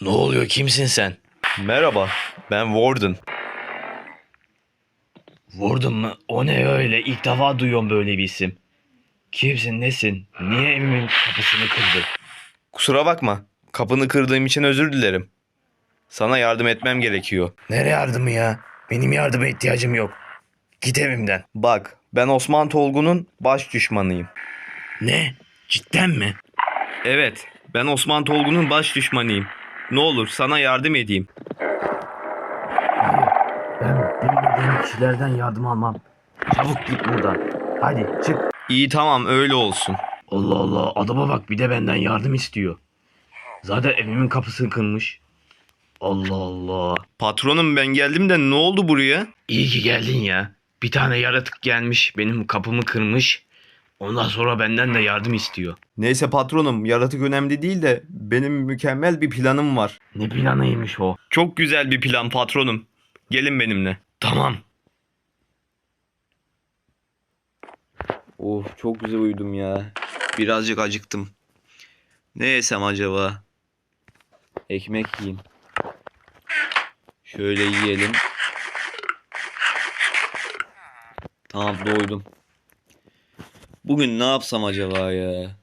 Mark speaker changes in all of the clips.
Speaker 1: Ne oluyor kimsin sen?
Speaker 2: Merhaba, ben Warden.
Speaker 1: Vurdun mu? O ne öyle? İlk defa duyuyorum böyle bir isim. Kimsin nesin? Niye evimin kapısını kırdın?
Speaker 2: Kusura bakma, kapını kırdığım için özür dilerim. Sana yardım etmem gerekiyor.
Speaker 1: Nereye yardımı ya? Benim yardıma ihtiyacım yok. Git evimden.
Speaker 2: Bak, ben Osman Tolgu'nun baş düşmanıyım.
Speaker 1: Ne? Cidden mi?
Speaker 2: Evet, ben Osman Tolgu'nun baş düşmanıyım. Ne olur sana yardım edeyim.
Speaker 1: Hayır. Ben bilmediğim kişilerden yardım almam. Çabuk git buradan. Hadi çık.
Speaker 2: İyi tamam öyle olsun.
Speaker 1: Allah Allah adama bak bir de benden yardım istiyor. Zaten evimin kapısını kırmış. Allah Allah.
Speaker 2: Patronum ben geldim de ne oldu buraya?
Speaker 1: İyi ki geldin ya. Bir tane yaratık gelmiş benim kapımı kırmış. Ondan sonra benden de yardım istiyor.
Speaker 2: Neyse patronum, yaratık önemli değil de benim mükemmel bir planım var.
Speaker 1: Ne planıymış o?
Speaker 2: Çok güzel bir plan patronum. Gelin benimle.
Speaker 1: Tamam.
Speaker 2: Of çok güzel uyudum ya. Birazcık acıktım. Ne yesem acaba? Ekmek yiyeyim. Şöyle yiyelim. Tamam doydum. Bugün ne yapsam acaba ya?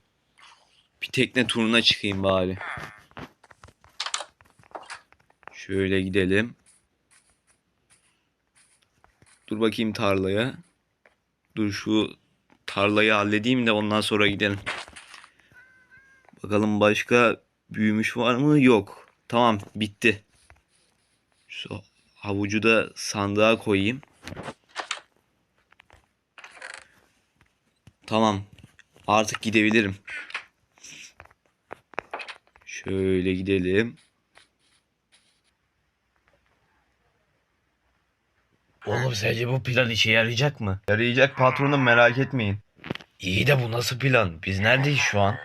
Speaker 2: Bir tekne turuna çıkayım bari. Şöyle gidelim. Dur bakayım tarlaya. Dur şu tarlayı halledeyim de ondan sonra gidelim. Bakalım başka büyümüş var mı? Yok. Tamam bitti. Şu havucu da sandığa koyayım. Tamam. Artık gidebilirim. Şöyle gidelim.
Speaker 1: Oğlum sence bu plan işe yarayacak mı?
Speaker 2: Yarayacak patronum merak etmeyin.
Speaker 1: İyi de bu nasıl plan? Biz neredeyiz şu an?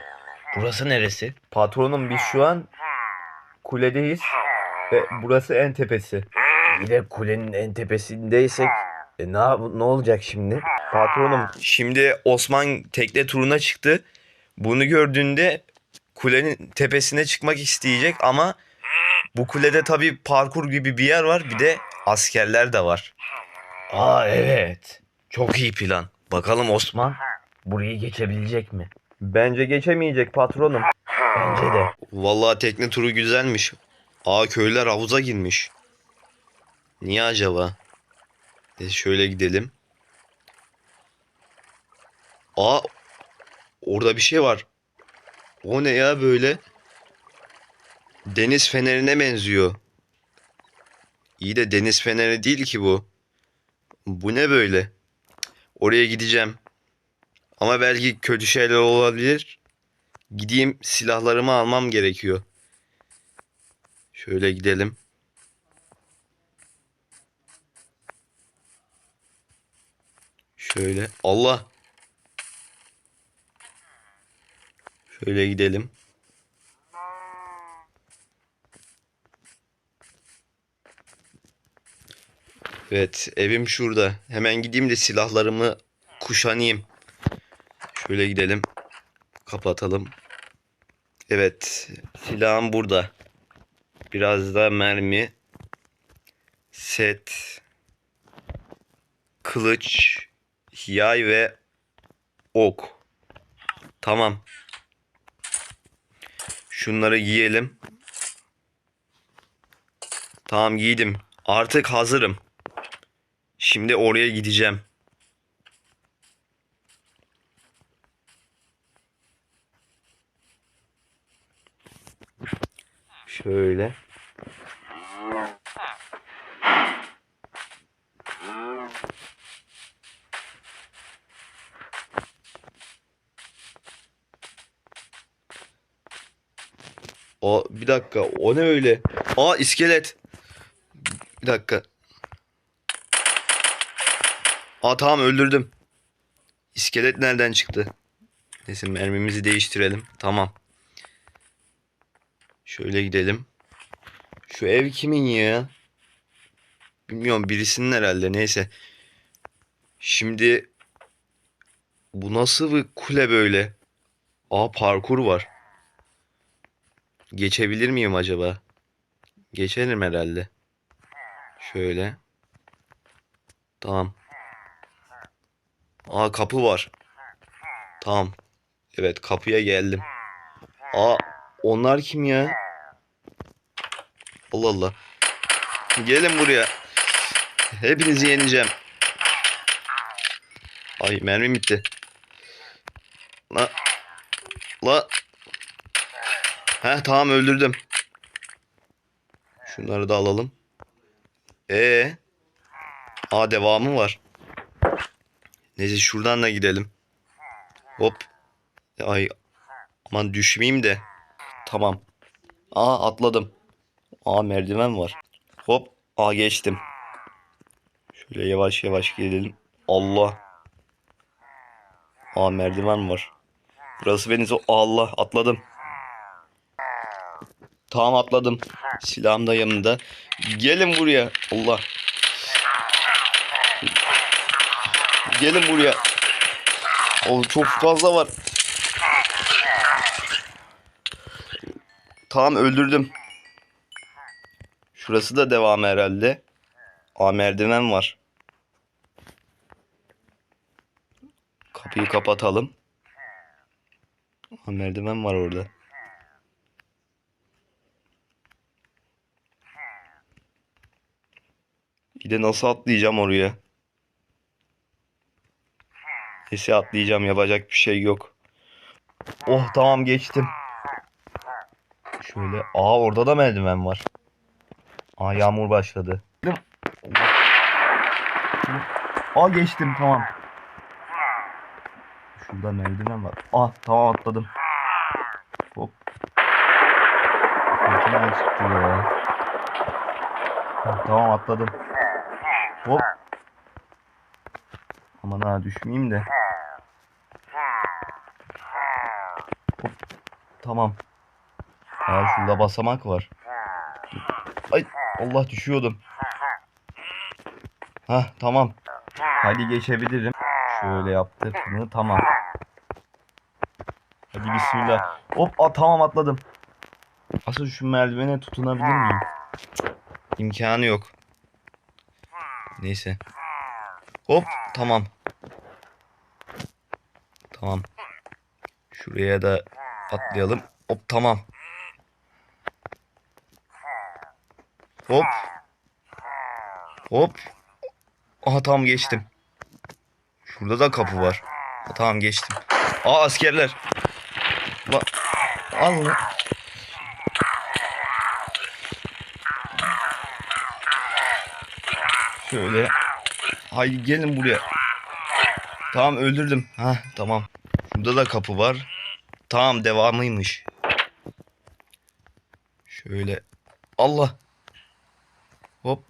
Speaker 1: Burası neresi?
Speaker 2: Patronum biz şu an kuledeyiz ve burası en tepesi.
Speaker 1: Bir de kulenin en tepesindeysek e, ne, ne olacak şimdi?
Speaker 2: Patronum şimdi Osman tekne turuna çıktı. Bunu gördüğünde kulenin tepesine çıkmak isteyecek ama bu kulede tabii parkur gibi bir yer var bir de askerler de var.
Speaker 1: Aa evet. Çok iyi plan. Bakalım Osman burayı geçebilecek mi?
Speaker 2: Bence geçemeyecek patronum.
Speaker 1: Bence de.
Speaker 2: Vallahi tekne turu güzelmiş. Aa köylüler havuza girmiş. Niye acaba? E şöyle gidelim. Aa orada bir şey var. O ne ya böyle? Deniz fenerine benziyor. İyi de deniz feneri değil ki bu. Bu ne böyle? Oraya gideceğim. Ama belki kötü şeyler olabilir. Gideyim silahlarımı almam gerekiyor. Şöyle gidelim. Şöyle. Allah. Şöyle gidelim. Evet, evim şurada. Hemen gideyim de silahlarımı kuşanayım. Şöyle gidelim. Kapatalım. Evet, silahım burada. Biraz da mermi, set, kılıç, yay ve ok. Tamam. Şunları giyelim. Tamam giydim. Artık hazırım. Şimdi oraya gideceğim. Şöyle. O bir dakika o ne öyle? Aa iskelet. Bir dakika. Aa tamam öldürdüm. İskelet nereden çıktı? Neyse mermimizi değiştirelim. Tamam. Şöyle gidelim. Şu ev kimin ya? Bilmiyorum birisinin herhalde neyse. Şimdi bu nasıl bir kule böyle? Aa parkur var. Geçebilir miyim acaba? Geçelim herhalde. Şöyle. Tamam. Aa kapı var. Tamam. Evet kapıya geldim. Aa onlar kim ya? Allah Allah. Gelin buraya. Hepinizi yeneceğim. Ay mermim bitti. La. La. Heh tamam öldürdüm. Şunları da alalım. Ee. Aa devamı var. Neyse şuradan da gidelim. Hop. Ay aman düşmeyeyim de. Tamam. Aa atladım. Aa merdiven var. Hop. Aa geçtim. Şöyle yavaş yavaş gidelim. Allah. Aa merdiven var. Burası beni zo- Allah atladım. Tamam atladım. Silahım da yanımda. Gelin buraya. Allah. Gelin buraya. O çok fazla var. Tamam öldürdüm. Şurası da devam herhalde. Aa merdiven var. Kapıyı kapatalım. Aa merdiven var orada. Bir de nasıl atlayacağım oraya? Neyse atlayacağım yapacak bir şey yok. Oh tamam geçtim. Şöyle aa orada da merdiven var. Aa yağmur başladı. Aa geçtim tamam. Şurada merdiven var. Ah tamam atladım. Hop. Çıktı ya. Tamam atladım. Hop. Aman ha düşmeyeyim de. Hop. Tamam. Aa şurada basamak var. Ay Allah düşüyordum. Ha tamam. Hadi geçebilirim. Şöyle yaptık? Tamam. Hadi bismillah. Hop aa, tamam atladım. Asıl şu merdivene tutunabilir miyim? İmkanı yok. Neyse. Hop tamam. Tamam. Şuraya da atlayalım. Hop tamam. Hop. Hop. Aha tamam geçtim. Şurada da kapı var. Ha, tamam geçtim. Aa askerler. La. Al Şöyle. Haydi gelin buraya. Tamam öldürdüm. Ha tamam. Şurada da kapı var. Tamam devamıymış. Şöyle. Allah. Hop.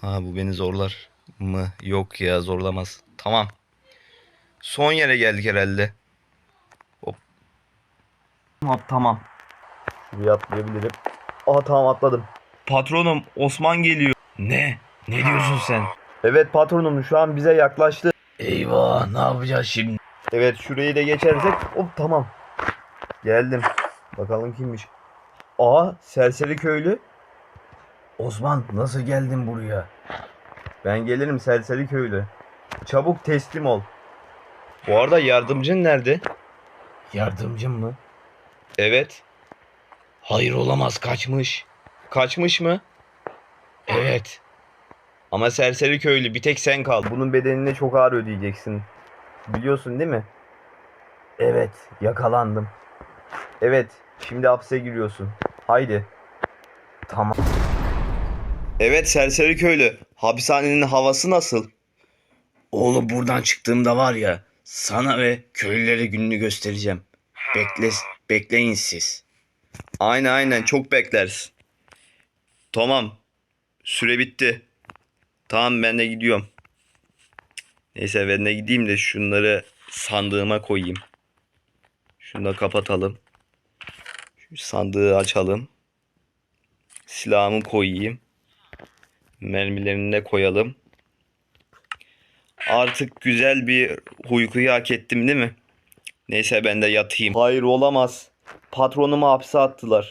Speaker 2: Ha bu beni zorlar mı? Yok ya zorlamaz. Tamam. Son yere geldik herhalde. Hop. Hop tamam. Şuraya atlayabilirim. Aa tamam atladım. Patronum Osman geliyor.
Speaker 1: Ne? Ne diyorsun sen?
Speaker 2: Evet patronum şu an bize yaklaştı.
Speaker 1: Eyvah ne yapacağız şimdi?
Speaker 2: Evet şurayı da geçersek hop tamam. Geldim. Bakalım kimmiş. Aa serseri köylü.
Speaker 1: Osman nasıl geldin buraya?
Speaker 2: Ben gelirim serseri köylü. Çabuk teslim ol. Bu arada yardımcın nerede?
Speaker 1: Yardımcım mı?
Speaker 2: Evet.
Speaker 1: Hayır olamaz kaçmış.
Speaker 2: Kaçmış mı?
Speaker 1: Evet.
Speaker 2: Ama serseri köylü bir tek sen kal. Bunun bedelini çok ağır ödeyeceksin. Biliyorsun değil mi? Evet, yakalandım. Evet, şimdi hapse giriyorsun. Haydi. Tamam. Evet serseri köylü. Hapishanenin havası nasıl?
Speaker 1: Oğlum buradan çıktığımda var ya sana ve köylülere gününü göstereceğim. Bekle, bekleyin siz.
Speaker 2: Aynen aynen çok beklersin. Tamam. Süre bitti. Tamam ben de gidiyorum. Neyse ben de gideyim de şunları sandığıma koyayım. Şunu da kapatalım. Şu sandığı açalım. Silahımı koyayım. Mermilerini de koyalım. Artık güzel bir uykuyu hak ettim değil mi? Neyse ben de yatayım. Hayır olamaz. Patronumu hapse attılar.